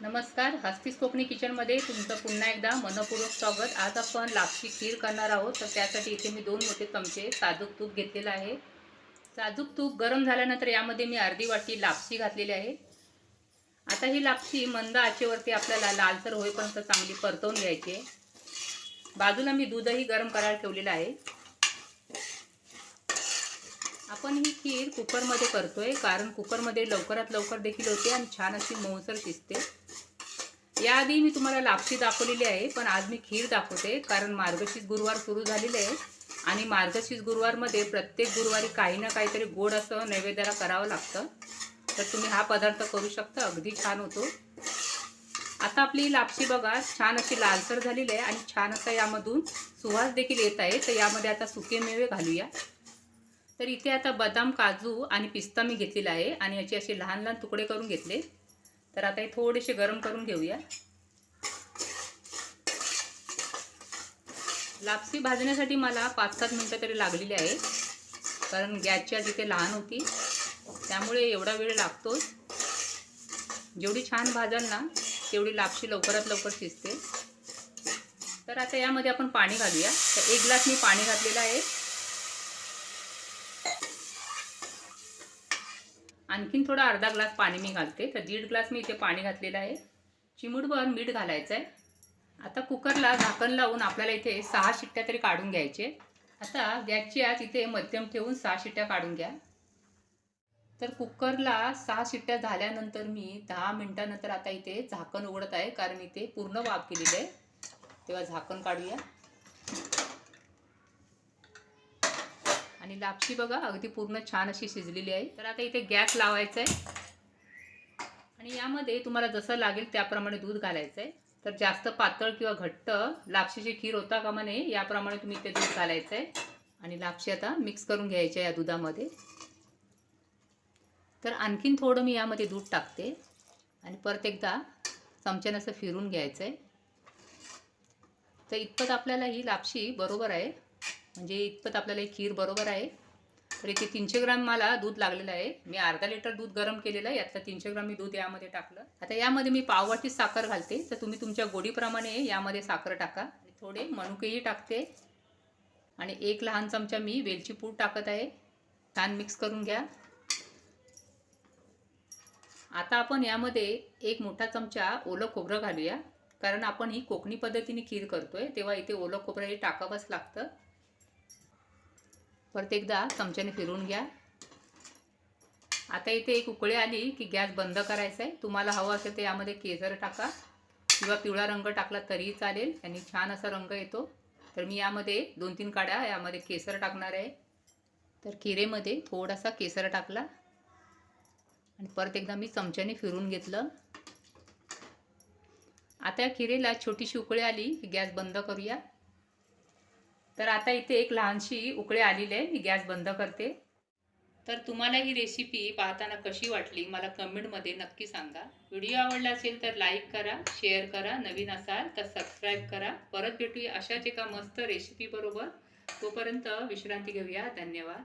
नमस्कार हस्तीस कोकणी किचनमध्ये तुमचं पुन्हा एकदा मनपूर्वक स्वागत. आज आपण लापशी खीर करणार आहोत. तर त्यासाठी इथे मी दोन मोठे चमचे साजूक तूप घेतलेलं आहे. साजूक तूप गरम झाल्यानंतर यामध्ये मी अर्धी वाटी लापशी घातलेली आहे. आता ही लापशी मंद आचेवरती आपल्याला लालसर होईपर्यंत चांगली परतवून घ्यायची आहे. बाजूला मी दूधही गरम करायला ठेवलेलं आहे. आपण ही खीर कुकरमध्ये करतोय कारण कुकरमध्ये लवकरात लवकर देखील होते आणि छान अशी मऊसर शिजते याआधी मी तुम्हाला लापशी दाखवलेली आहे पण आज मी खीर दाखवते कारण मार्गशीर्ष गुरुवार सुरू झालेले आहे. आणि मार्गशीर्ष गुरुवारमध्ये प्रत्येक गुरुवारी काही ना काहीतरी गोड असं नैवेद्याला करावं लागतं. तर तुम्ही हा पदार्थ करू शकता अगदी छान होतो. आता आपली लापशी बघा छान अशी लालसर झालेली आहे आणि छान असा यामधून सुवास देखील येत आहे. तर यामध्ये आता सुके मेवे घालूया. तर इथे आता बदाम काजू आणि पिस्ता मी घेतलेला आहे आणि याचे असे लहान लहान तुकडे करून घेतले. तर आता हे थोडेसे गरम करून घेऊया. लापसी भाजण्यासाठी मला पाच सात मिनटं तरी लागलेली आहे कारण गॅसची आज ते लहान होती त्यामुळे एवढा वेळ लागतोच. जेवढी छान भाजाल ना तेवढी लापशी लवकरात लवकर शिजते. तर आता यामध्ये आपण पाणी घालूया. तर एक ग्लास मी पाणी घातलेलं आहे. आणखीन थोडा अर्धा ग्लास पाणी मी घालते. तर दीड ग्लास मी इथे पाणी घातलेलं आहे. चिमूटभर मीठ घालायचं आहे. आता कुकरला झाकण लावून आपल्याला इथे सहा शिट्ट्या तरी काढून घ्यायचे. आता गॅसची आज इथे मध्यम ठेवून सहा शिट्ट्या काढून घ्या. तर कुकरला सहा शिट्ट्या झाल्यानंतर मी दहा मिनटानंतर आता इथे झाकण उघडत आहे. कारण इथे पूर्ण वाफ केलेली आहे. तेव्हा झाकण काढूया. आणि लापशी बघा अगदी पूर्ण छान अशी शिजलेली आहे. तर आता इथे गॅस लावायचा आहे. आणि यामध्ये तुम्हाला जसं लागेल त्याप्रमाणे दूध घालायचं आहे. तर जास्त पातळ किंवा घट्ट लापशीची खीर होता का म्हणे याप्रमाणे तुम्ही इथे दूध घालायचं आहे. आणि लापशी आता मिक्स करून घ्यायची आहे या दुधामध्ये. तर आणखीन थोडं मी यामध्ये दूध टाकते. आणि परत एकदा चमच्यानं असं फिरून घ्यायचं आहे. तर इतपत आपल्याला ही लापशी बरोबर आहे. म्हणजे इतपत आपल्याला ही खीर बरोबर आहे. तर इथे तीनशे ग्राम मला दूध लागलेलं आहे. मी अर्धा लिटर दूध गरम केलेलं आहे. यातलं तीनशे ग्राम मी दूध यामध्ये टाकलं. आता यामध्ये मी पाववाटी साखर घालते. तर तुम्ही तुमच्या गोडीप्रमाणे यामध्ये साखर टाका. थोडे मनुकेही टाकते. आणि एक लहान चमचा मी वेलची पूड टाकत आहे. छान मिक्स करून घ्या. आता आपण यामध्ये एक मोठा चमचा ओलं खोबरं घालूया. कारण आपण ही कोकणी पद्धतीने खीर करतोय. तेव्हा इथे ओलं खोबरं हे टाकावंच लागतं. परत एकदा चमच्याने फिरून घ्या. आता इथे एक उकळी आली की गॅस बंद करायचा आहे. तुम्हाला हवं असेल तर यामध्ये केसर टाका किंवा पिवळा रंग टाकला तरीही चालेल. आणि छान असा रंग येतो. तर मी यामध्ये दोन तीन काड्या यामध्ये केसर टाकणार आहे. तर खिरेमध्ये थोडासा केसर टाकला. आणि परत एकदा मी चमच्याने फिरून घेतलं. आता या खिरेला छोटीशी उकळी आली की गॅस बंद करूया. तर आता इथे एक लहानशी उकळी आलेली आहे. मी गॅस बंद करते. तर तुम्हाला ही रेसिपी पाहताना कशी वाटली? मला कमेंटमध्ये नक्की सांगा. व्हिडिओ आवडला असेल तर लाईक करा शेअर करा नवीन असाल तर सबस्क्राईब करा. परत भेटूया अशाच एका मस्त रेसिपीबरोबर तोपर्यंत विश्रांती घेऊया. धन्यवाद.